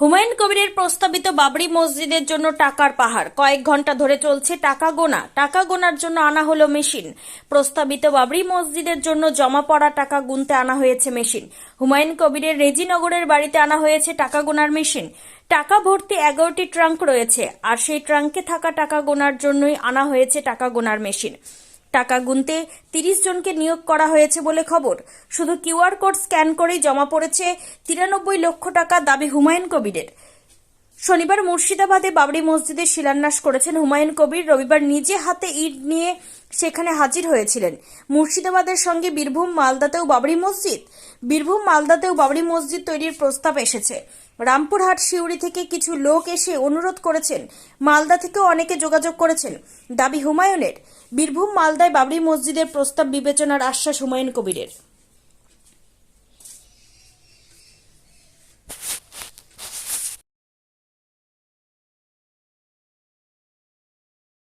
হুমায়ুন কবিরের প্রস্তাবিত বাবরি মসজিদের জন্য টাকার পাহাড়। কয়েক ঘণ্টা ধরে চলছে টাকা গোনা। টাকা গোনার জন্য আনা হলো মেশিন। প্রস্তাবিত বাবরি মসজিদের জন্য জমা পড়া টাকা গুনতে আনা হয়েছে মেশিন। হুমায়ুন কবিরের রেজিনগরের বাড়িতে আনা হয়েছে টাকা গোনার মেশিন। টাকা ভর্তি এগারোটি ট্রাঙ্ক রয়েছে, আর সেই ট্রাঙ্কে থাকা টাকা গোনার জন্যই আনা হয়েছে টাকা গোনার মেশিন। টাকা গুনতে তিরিশ জনকে নিয়োগ করা হয়েছে বলে খবর। শুধু কিউআর কোড স্ক্যান করেই জমা পড়েছে তিরানব্বই লক্ষ টাকা দাবি হুমায়ুন কবিরের। শনিবার মুর্শিদাবাদে বাবরি মসজিদের শিলান্যাস করেছেন হুমায়ুন কবির। রবিবার নিজে হাতে ইট নিয়ে সেখানে হাজির হয়েছিলেন। মুর্শিদাবাদের সঙ্গে বীরভূম, মালদাতেও বাবরি মসজিদ। বীরভূম, মালদাতেও বাবরি মসজিদ তৈরির প্রস্তাব এসেছে। রামপুরহাট শিউড়ি থেকে কিছু লোক এসে অনুরোধ করেছেন। মালদা থেকেও অনেকে যোগাযোগ করেছেন। দাবি হুমায়ুনের। বীরভূম, মালদায় বাবরি মসজিদের প্রস্তাব বিবেচনার আশ্বাস হুমায়ুন কবিরের।